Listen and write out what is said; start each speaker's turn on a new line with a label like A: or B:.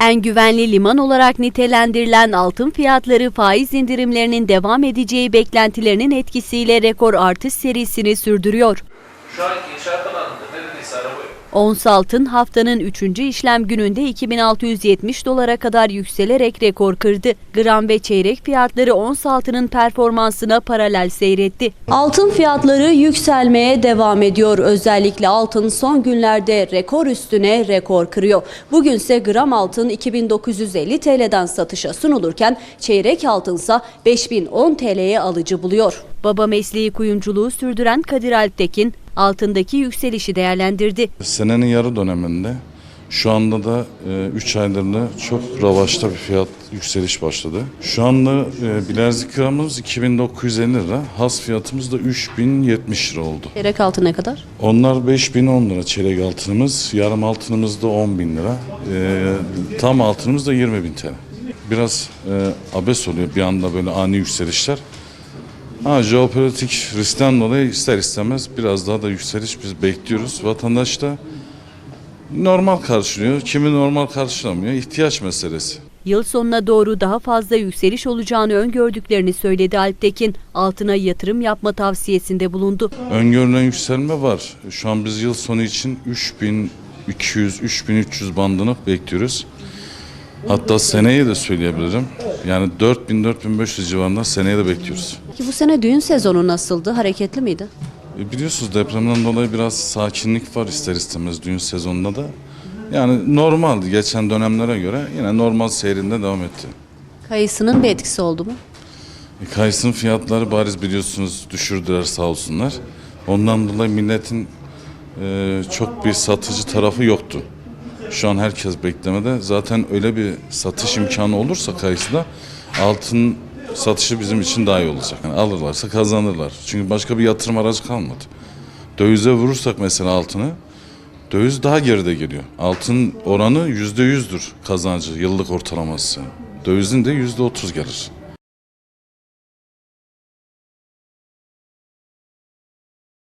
A: En güvenli liman olarak nitelendirilen altın fiyatları faiz indirimlerinin devam edeceği beklentilerinin etkisiyle rekor artış serisini sürdürüyor.
B: Şu anki inşaat alanında neredeyse araba.
A: Ons altın haftanın 3. işlem gününde 2670 dolara kadar yükselerek rekor kırdı. Gram ve çeyrek fiyatları ons altının performansına paralel seyretti. Altın fiyatları yükselmeye devam ediyor. Özellikle altın son günlerde rekor üstüne rekor kırıyor. Bugünse gram altın 2950 TL'den satışa sunulurken çeyrek altınsa 5010 TL'ye alıcı buluyor. Baba mesleği kuyumculuğu sürdüren Kadir Alptekin altındaki yükselişi değerlendirdi.
C: Senenin yarı döneminde şu anda da 3 aylarında çok ravaşta bir fiyat yükseliş başladı. Şu anda e, bilezik gramımız 2950 lira, has fiyatımız da 3070 lira oldu.
A: Çeyrek altın ne kadar?
C: Onlar 5010 lira çeyrek altınımız, yarım altınımız da 10 bin lira, e, tam altınımız da 20 bin TL. Biraz e, abes oluyor bir anda böyle ani yükselişler. Ha, jeopolitik riskten dolayı ister istemez biraz daha da yükseliş biz bekliyoruz. Vatandaş da normal karşılıyor. Kimi normal karşılamıyor. İhtiyaç meselesi.
A: Yıl sonuna doğru daha fazla yükseliş olacağını öngördüklerini söyledi Alptekin. Altına yatırım yapma tavsiyesinde bulundu.
C: Öngörülen yükselme var. Şu an biz yıl sonu için 3200-3300 bandını bekliyoruz. Hatta seneye de söyleyebilirim. Yani 4000-4500 civarında seneye de bekliyoruz.
A: Peki bu sene düğün sezonu nasıldı? Hareketli miydi?
C: E, Biliyorsunuz depremden dolayı biraz sakinlik var ister istemez düğün sezonunda da. Yani normaldi geçen dönemlere göre yine normal seyrinde devam etti.
A: Kayısının bir etkisi oldu mu?
C: E, Kayısının fiyatları bariz biliyorsunuz düşürdüler sağ olsunlar. Ondan dolayı milletin e, çok bir satıcı tarafı yoktu. Şu an herkes beklemede. Zaten öyle bir satış imkanı olursa kayısıda altın satışı bizim için daha iyi olacak. Yani alırlarsa kazanırlar. Çünkü başka bir yatırım aracı kalmadı. Dövize vurursak mesela altını döviz daha geride geliyor. Altın oranı yüzde yüzdür kazancı yıllık ortalaması. Dövizin de yüzde otuz gelir.